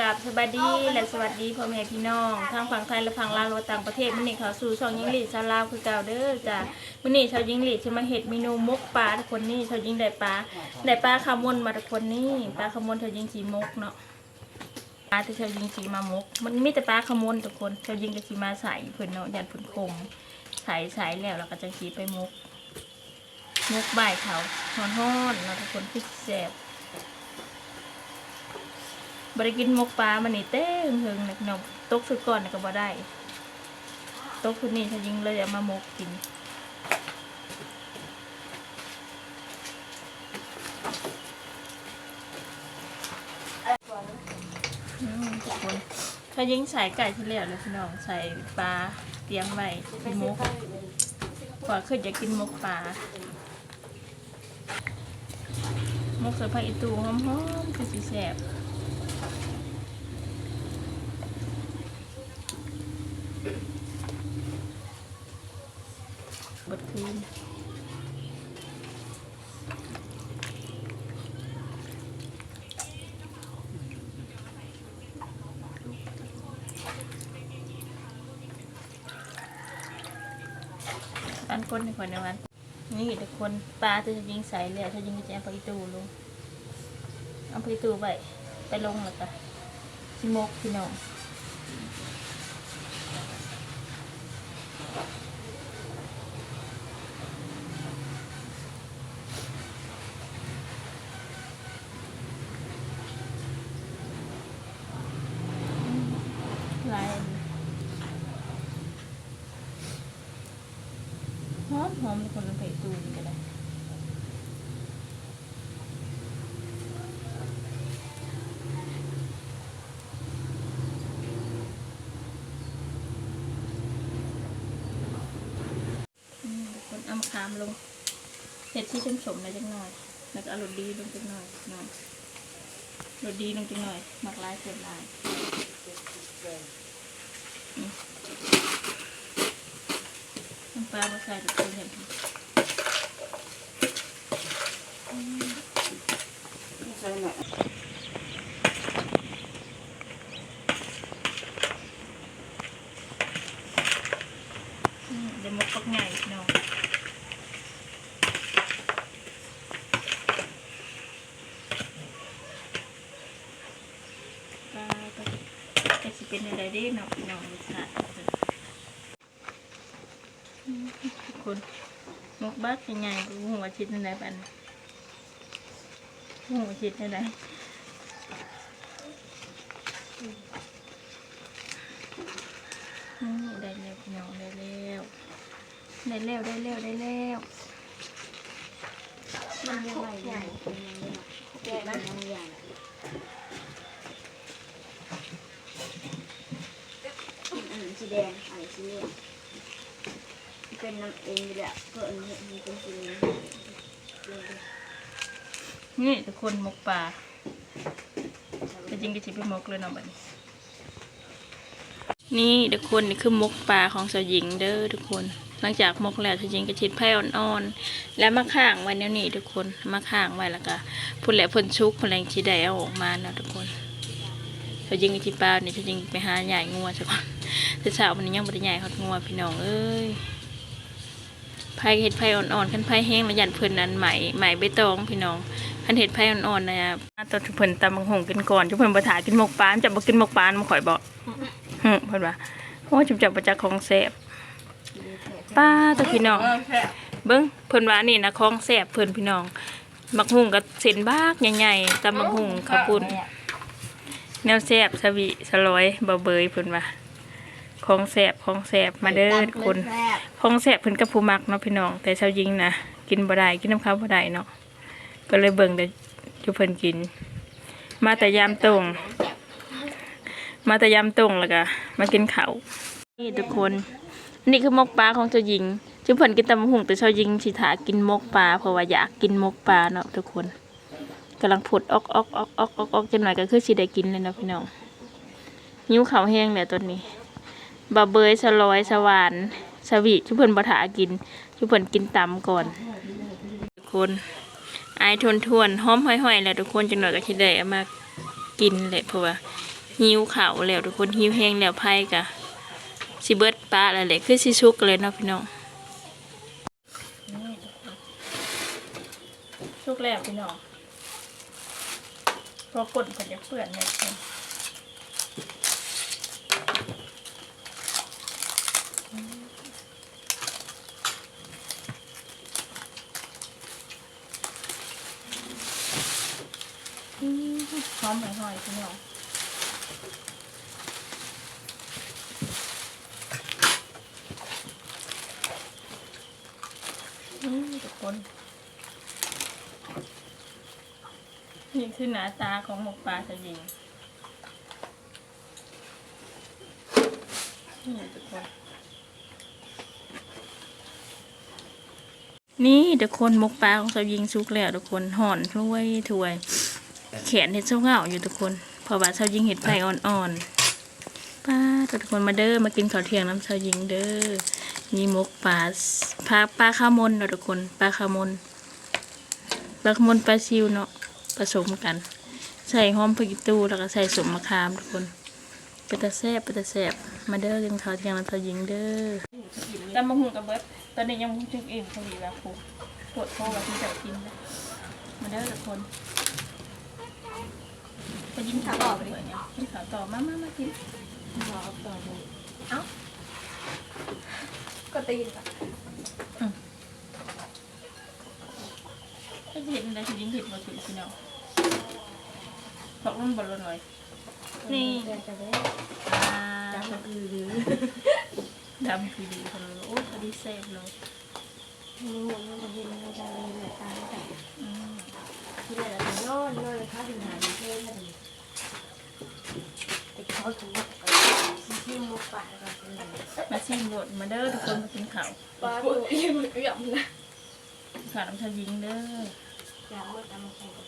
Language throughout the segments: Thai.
กับสวัสดีและสวัสดีพ่อแม่พี่น้องทั้งฝั่งไทยและฝั่งลาวและต่างประเทศมื้อนี้เขาสู่ช่องยิงหลีดชาวลาวคือเก่าเด้อจ้ะมื้อนี้ชาวยิงหลีดจะมาเฮ็ดเมนูมกปลาทุกคนนี่ชาวยิงได้ปลาได้ปลาคามนมาทุกคนนี่ปลาคามวนชาวยิงสีมกเนาะปลาที่ชาวยิงสีมามก มันมีแต่ปลาคามวนทุกคนชาวยิงก็สีมาใส่เพิ่นเนาะยันเพิ่นคมใส่ใส่แล้วเราก็จะสีไปมกมกบ่ายเขาฮ้อนๆเนาะทุกคนคือแซ่บ บริกินหมกปลามันนี่เต้งเฮิงนะพี่น้องตกสุดก่อนก็บ่ได้ ตกสุดนี่ถ้ายิงเลยเอามาหมกกินอืมทุกคนถ้ายิงใส่ไก่ที่เหลือเลยพี่น้องใส่ปลาเตรียมไว้ที่หมกกว่าขึ้นจะกินหมกปลาหมกใส่ผักอีตูหอมๆคือสีแสบดคืน อันก้นในคนในวัน นี่แต่คนปลาจะยิงใส่เลยถ้ายิงจะเอาไปตูลงเอาไปตูไปไปลงแล้วก็ชิมกพี่น้อง ลาย หอมหอมทุกคนเอาไปตูนก็ได้อืมทุกคนเอามะขามลงเห็ดที่ชมสมๆหน่อยจังหน่อย แล้วก็เอารสดีลงจังหน่อยหน่อยรสดีลงจังหน่อยหมักลายเสร็จลาย น้ำปลามาใส่ทุกคนเห็นไหมใช่ไหมอืมเดี๋ยวมกปักใหญ่พี่น้องปลาก็จะสิเป็นอะไรเด้เนาะพี่น้องรสชาติอืมทุก คนมกบักใหญ่ๆดูหัวชิดนั่นแหละปันหัวชิดนั่นแหละอืมได้แล้วพี่น้องได้แล้วได้แล้วได้แล้วได้แล้วมันยังไงใหญ่แก่มันยังใหญ่สีแดงอันนี้สีเหลือง เป็นน้ำเองอยู่แหละเพื่อนเห็นมันเป็นสีเหลืองนี่ทุกคนมกปลาแต่จริงก็จะไปมกเลยเนาะบันี้นี่ทุกคนนี่คือมกปลาของสาวหญิงเด้อทุกคน หลังจากมกแล้วสาวหญิงก็ชิดไผ่อ่อนๆแล้วมาข้างไว้แนวนี้ทุกคนมาข้างไว้แล้วก็พุ่นแหละพุ่นชุกพุ่นแรงที่ได้ออกมาเนาะทุกคนสาวหญิงก็ชิปลาเนี่ยสาวหญิงไปหาใหญ่งัวซะก่อนแต่เช้าวันนี้ยังบ่ได้ใหญ่ฮอดงัวพี่น้องเอ้ย ไผ่เห็ดไผ่อ่อนๆคันไผ่แห้งแล้วยันเพิ่นนั้นไหมไหมใบตองพี่น้องคันเห็ดไผ่อ่อนๆนะตอนทุกเพิ่นตำบักหงกินก่อนทุกเพิ่นบ่ถากินหมกปลาจะบ่กินหมกปลามาข่อยบอกหึเพิ่นว่าโอ้จุบจับบ่จักของแซ่บป้าตะพี่น้องเบิ่งเพิ่นว่านี่นะของแซ่บเพิ่นพี่น้องบักหุงกับเส้นบากใหญ่ๆตำบักหุงข้าวปุ้นแนวแซ่บสวีสลอยบ่เบยเพิ่นว่า ของแซ่บของแซ่บมาเด้อทุกคนของแซ่บเพิ่นกับผู้มักเนาะพี่น้อง แต่ชาวยิงนะกินบ่ได้กินน้ำข้าวบ่ได้เนาะก็เลยเบิ่งแต่จุเพิ่นกิน มาแต่ยามตรงมาแต่ยามตรงแล้วก็มากินข้าวนี่ทุกคน นี่คือมกปลาของเจ้าหญิงจุเพิ่นกินตำบักหุ่งแต่เจ้าหญิงสิถากินมกปลาเพราะว่าอยากกินมกปลาเนาะทุกคนกำลังผุดออกออกออกออกออกออกจังหน่อยก็คือสิได้กินเลยเนาะพี่น้องหิวข้าวแห้งแล้วตอนนี้ บะเบยสลอยสวานสวีจุเพิ่นบ่ถากินจุเพิ่นกินตำก่อน ทุกคนอายทวนทวนหอมห้อยๆแหละทุกคนจังหน่อยก็คิดได้เอามากินแหละเพราะว่าหิวข้าวแล้วทุกคนหิวแห้งแล้วไพ่กะสิเบิดปลาอะไรคือสิชุกเลยเนาะพี่น้องชุกแล้วพี่น้องเพอกดเขาจะเปื่อนเลยห อมหอยๆพี่น้องอืมทุกคน นี่คือหน้าตาของหมกปลาสยิงนี่ทุกคนนี่ทุกคนหมกปลาของสยิงสุกแล้วทุกคนห่อนถ้วยถ้วย แขนเห็ดเจ้าเหงาอยู่ทุกคนเพราะว่ายิงเห็ดไฟอ่อนๆป้าทุกคนมาเด้อมากินข้าวเที่ยงน้ำสยิงเด้อมีหมกปลาปลาปลาข้าวมนเนาะทุกคนปลาข้าวมนปลาข้าวมนปลาซิวเนาะผสมกัน ใส่หอมพริกตูแล้วก็ใส่สมมะขามทุกคนเป็นตาแซบเป็นตาแซบมาเด้อกินข้าวเที่ยงน้ำสยิงเด้อตำมะฮุงกับเบิดตอนนี้ยังมุงถึงเองพอดีแล้วครูปวดคอว่าที่จะกินนะมาเด้อทุกคน ไปยิ้มขาต่อไปเลยยิ้มขาต่อมามามากินรอต่อดูเอ้ากดตีนละอืมเห็นอะไรคือยิ้มผิดมาถึงที่นาะงบอกลุ่มบอลลนหน่อยนี่ดำคือดื้อดำคือดื้อคนโอ้พอดีเซฟเลยมีหมดมันจะเห็นมันจะเลยตาไม่ได้ที่ไหนเราจะนอนนอนเลยค่ะสินหายเพื่อนมาดี เขาถึงว่าที่มุกปากกันเป็นมาชิมรสมาเด้อทุกคนมากินข้าวปลาตัวอิ่มเอี่ยมนะข้าวน้ำชายิงเด้ออยากเมื่อตามมาแข่งกัน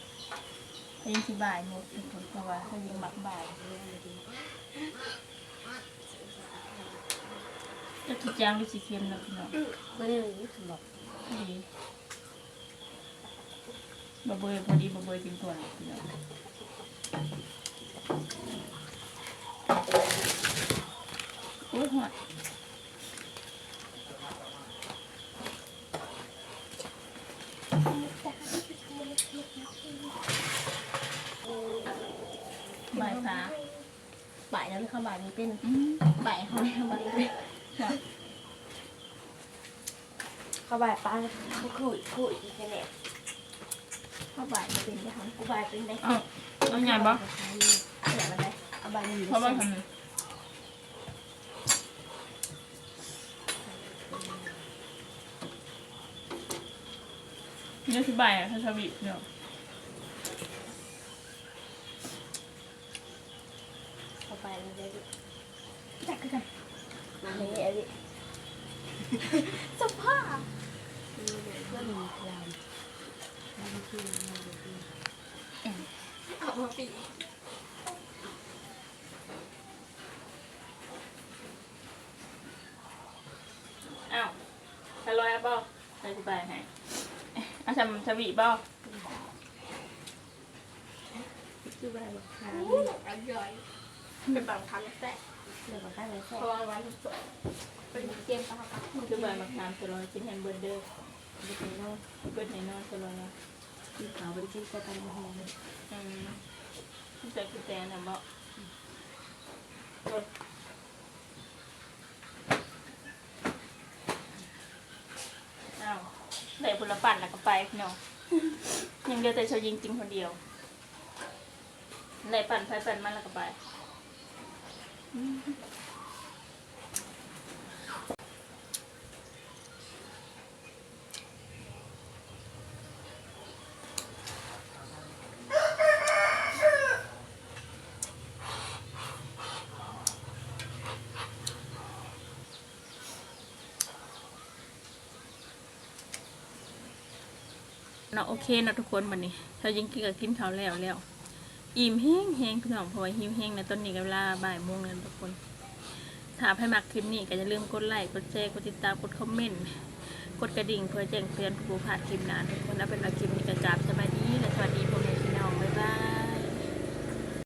ชายิงที่บ่ายหมดทุกคนเพราะว่าชายิงหมักบ่ายจะทุกอย่างด้วยสีเค็มนะพี่น้องไม่ได้รู้สำหรับพอดีบะเบยพอดีบะเบยกินตัวเลยพี่น้อง โอ้ยหอดบ่ายฟ้าบ่ายแล้วเข้าบ่ายมีเป็นอืมบ่ายเขาไม่เข้าบ่ายเลยค่ะเข้าบ่ายป้าเขาคุยคุยอีกแค่ไหนเข้าบ่ายเป็นได้ทั้งกูบ่ายเป็นได้เอาเอาใหญ่บ่เอาแบบอะไรเอาบ่ายมีเพราะว่าทำ ไมนี่อธิบายอะถ้าชอบบีบเนาะเข้าบ่ายเลยจักกันมาเลยไอ้ดิสภาพก็มีพลังเอามาปี อ้าวทะลอยอะเปล่าอธิบายให้อาชำชบีบเปล่าคือบ่ายคาอร่อยเป็นบางครั้งแต่เดี๋ยวบางครั้งเลยแค่เพราะว่าวันสดเป็นเกมปะคะคือใบมะขามทะลอยกินแฮมเบอร์เดอร์ไม่เป็นโน่นเบิร์ดในนอนทะลอยอะที่ขาวเป็นชิ้นแต่กันหอมอืมที่ใส่กุญแจนะบอกอ้าว ได้ผลปั่นแล้วก็ไปพี่น้องยังเดียวแต่ชาวยิงจริงคนเดียวไหนปั่นไปปั่นมันแล้วก็ไป เนาะโอเคเนาะทุกคนวันนี้เรายิงกินกับกินข้าวแล้วแล้วอิ่มแห้งแห้งพี่น้องพราะว่าหิวแห้งในะตอนนี้ก็เวลาบ่ายโมงแล้วทุกคน ถ้าให้มักคลิปนี้ก็อย่าลืมกดไลค์กดแชร์กดติดตามกดคอมเมนต์กดกระดิ่งเพื่อแจ้งเตือนผู้พลาดคลิปน้าทุกคนแล้วเป็นว่าคลิปนี้กระจาบสบาย